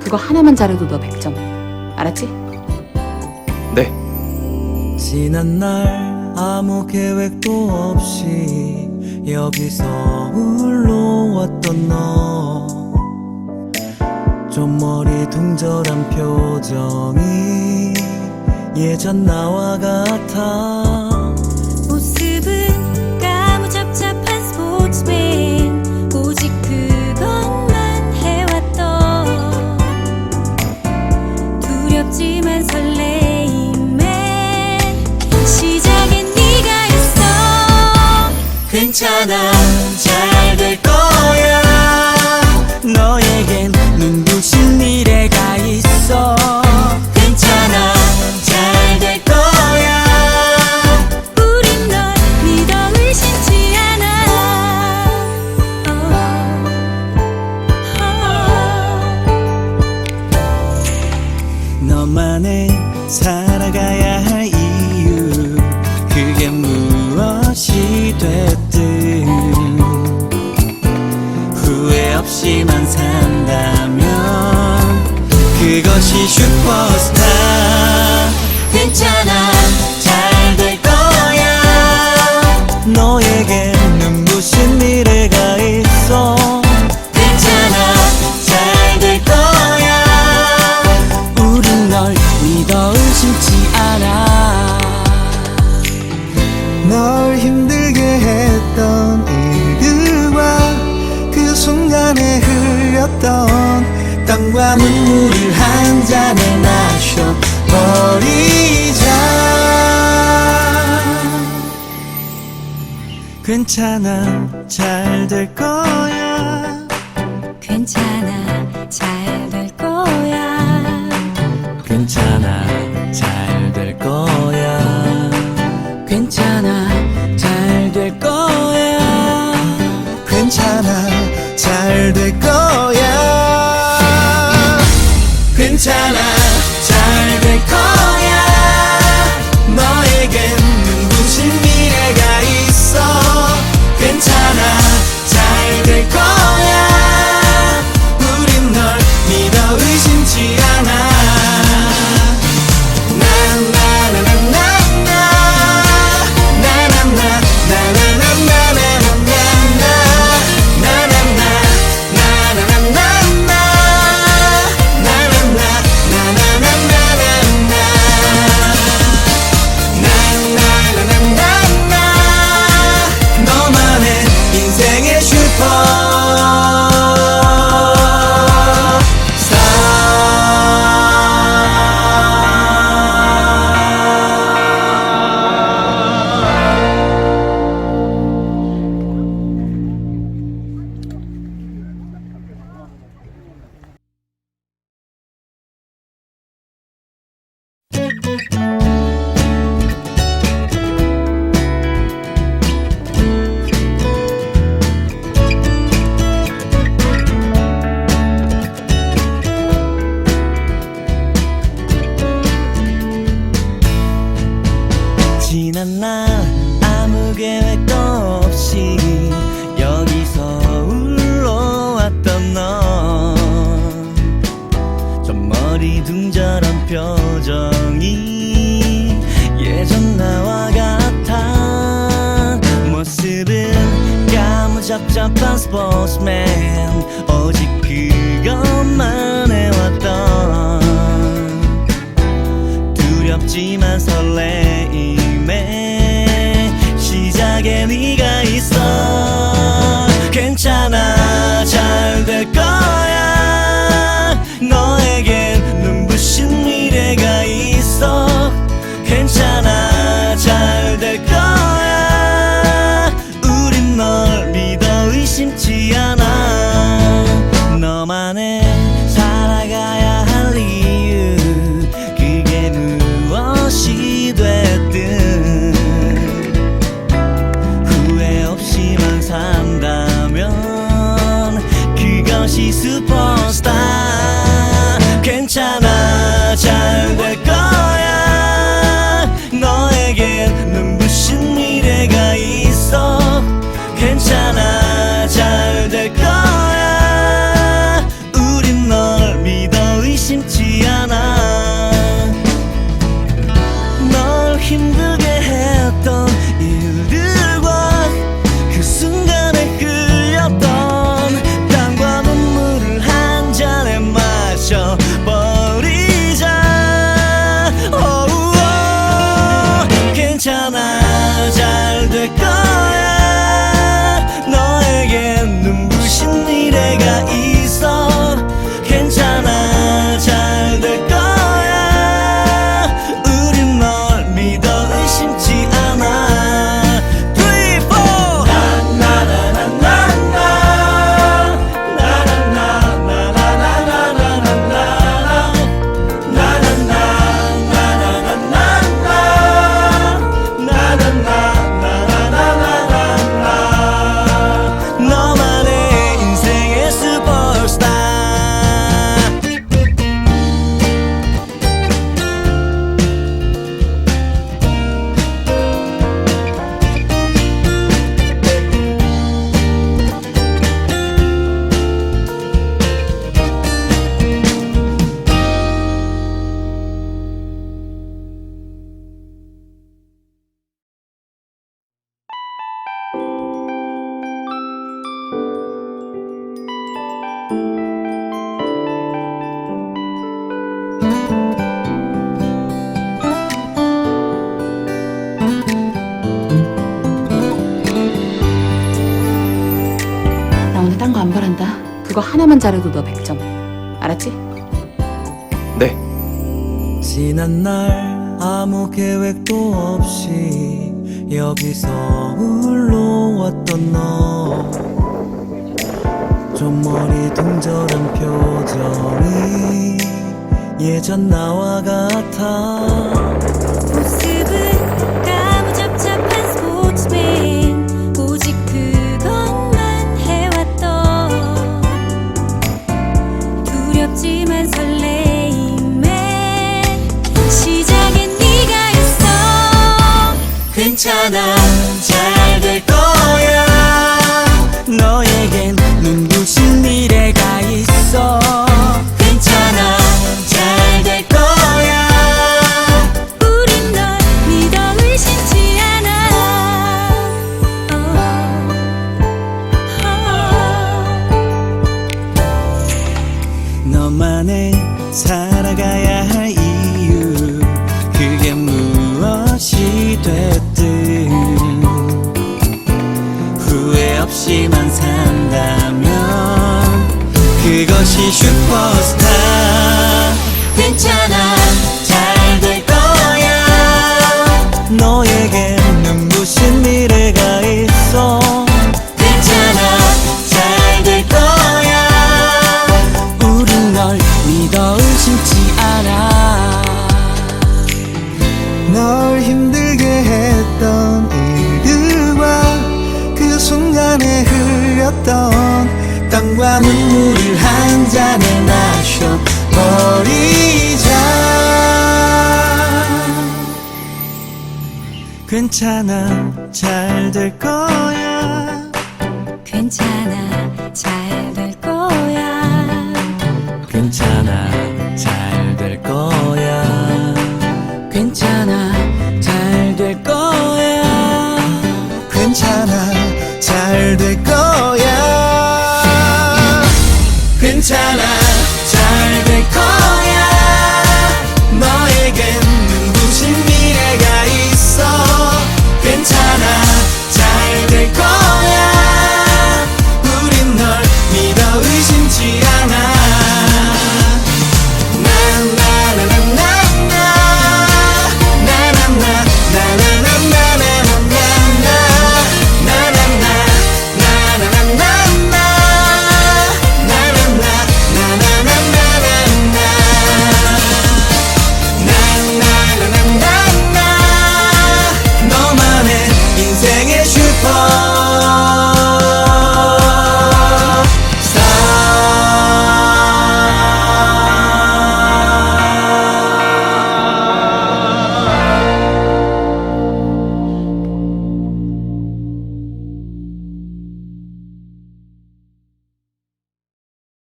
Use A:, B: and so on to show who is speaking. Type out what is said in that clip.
A: 그거 하나만 잘해도 너 100점. 알았지?
B: 네.
C: 지난 날 아무 계획도 없이 여기서 홀로 왔던 너 좀 머리 둥절한 표정이 예전 나와 같아 괜찮아 슈퍼스타. 괜찮아. 잘 될 거야. 너에겐 눈부신 미래가 있어? 괜찮아. 잘 될 거야. 우린 널 믿어 의심치 않아. 널 힘들게 했던 일들과 그 순간에 흘렸던 땀과 눈물을 한 잔에 마셔버리자. 괜찮아. 잘 될 거야 지난 날 아무 계획도 없이 여기서 울러왔던 너좀 머리 둥절한 표정이 예전 나와 같아. 모습은 까무잡잡한 스포츠맨
A: 하나만 잘해도 너 100점. 알았지?
B: 네.
C: 지난 날 아무 계획도 없이 여기서 홀로 왔던 너 좀 머리 둥절한 표정이 예전 나와 같아 너만의 살아가야 할 이유. 그게 무엇이 됐든. 후회 없이만 산다면 그것이 슈퍼스타. 괜찮아
D: 흘렸던 땀과 눈물을 한 잔에 마셔버리자.
C: 괜찮아 잘 될 거야.
E: 괜찮아 잘 될 거야.
C: 괜찮아 잘